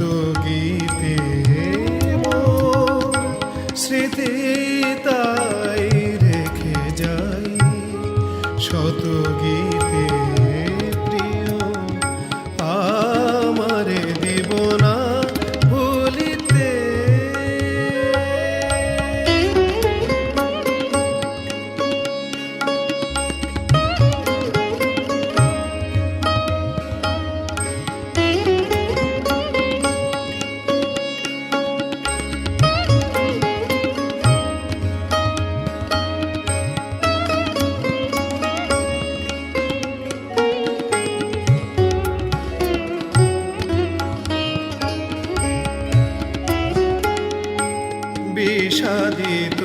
গীতে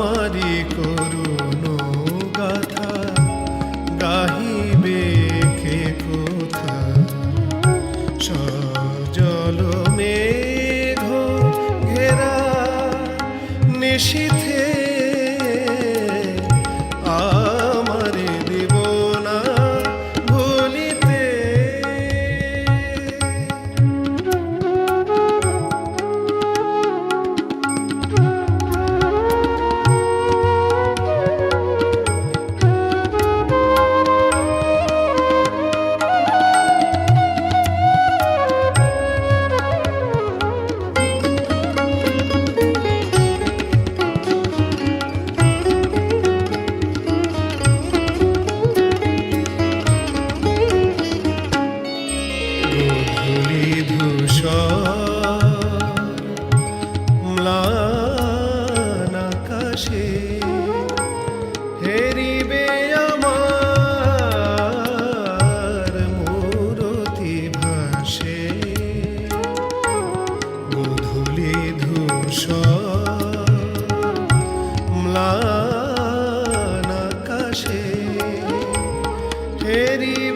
আমারি করুন গাথা গাহিবে কে কোথা? সজল মেঘ ঘেরা নিশীথে গোধূলি ধূসর ম্লান আকাশে হেরিবে আমার মূরতি ভাসে। গোধূলি ধূসর ম্লান আকাশে হেরিবে